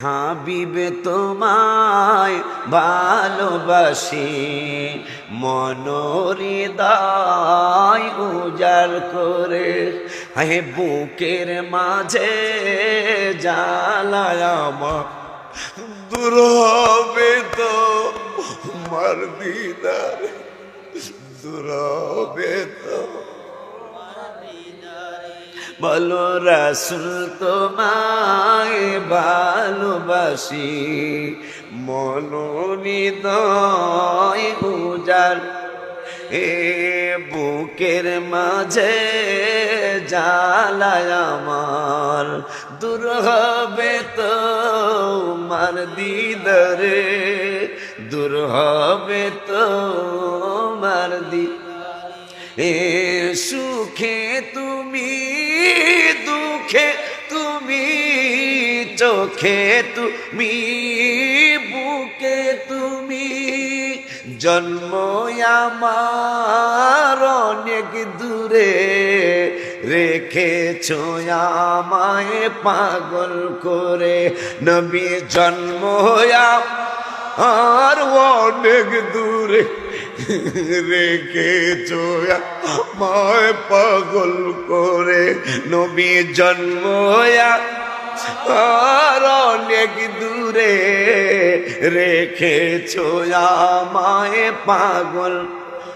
হাবিবে তোমায় ভালোবাসি মনোরিদায় উজার করে হে বুকের মাঝে জ্বালায় দূর হবে তো মার দিদার দূর হবে তো বলো রাসুল তোমায় ভালোবাসি। মনোনিদয় গুজার এ বুকের মাঝে জালায় আমার। দূর হবে তো মার দিদরে, দূর হবে তো মার দি এ সুখে তুমি দুঃখে চোখে তুমি, বুকে তুমি জন্ম আমার অনেক দূরে রেখেছ আমায় পাগল করে। নবী জন্ম আর অনেক দূরে রেখেছ আমায় পাগল করে। নবী জন্ম আর অনেক দূরে রেখেছ আমায় পাগল।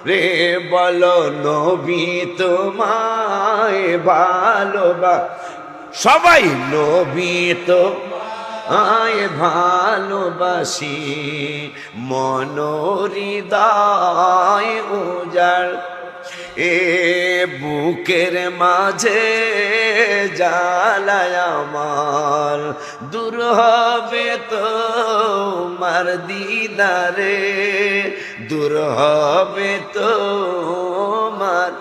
রে বলো নবী তোমায় ভালোবা সবাই নবী তো আয় ভালোবাসি। মনোরিদায় উজাড় এ বুকের মাঝে জ্বালায় আমার দূর হবে তো মার দিদারে, দূর হবে তো মার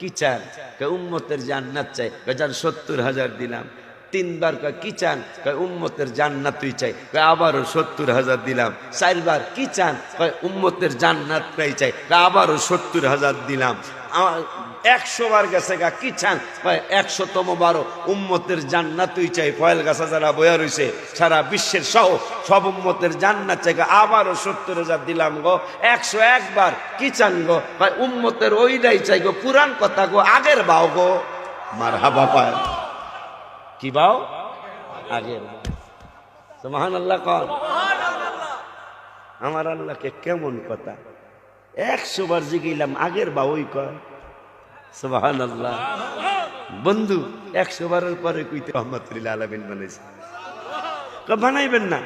কি চান? উম্মতের জান্নাত চাই। যার সত্তর হাজার দিলাম। তিনবার কয়, কি চান? কয়, উম্মতের জান্নাত তুই চাই। কয়, আবারও সত্তর হাজার দিলাম। চারবার, কি চান? কয়, উম্মতের জান্নাত তাই চাই। কয়, আবারও সত্তর হাজার দিলাম। একশো বার গেছে গা, কি চান? একশোতম বারো। উম্মতের জান্নাত তুই চাই। ফয়েল গাছা যারা বয়া রয়েছে সারা বিশ্বের সহ, সব উম্মতের জান্নাত চাই গো, আবারও সত্তর হাজার দিলাম গো। একশো একবার, কি চান গো? কয়, উম্মতের ওইটাই চাই গো। পুরান কথা গো, আগের বাও গো। মার হাবা পায়। কি বাও? আগের মহান আল্লাহ কন আমার আল্লাহকে কেমন কথা? একশো বার জিগিলাম আগের বা ওই আল্লাহ বন্ধু, একশো বারের পরে কুইতে রহমতুল্লাহ আলমিন বানাইছে। বানাইবেন না?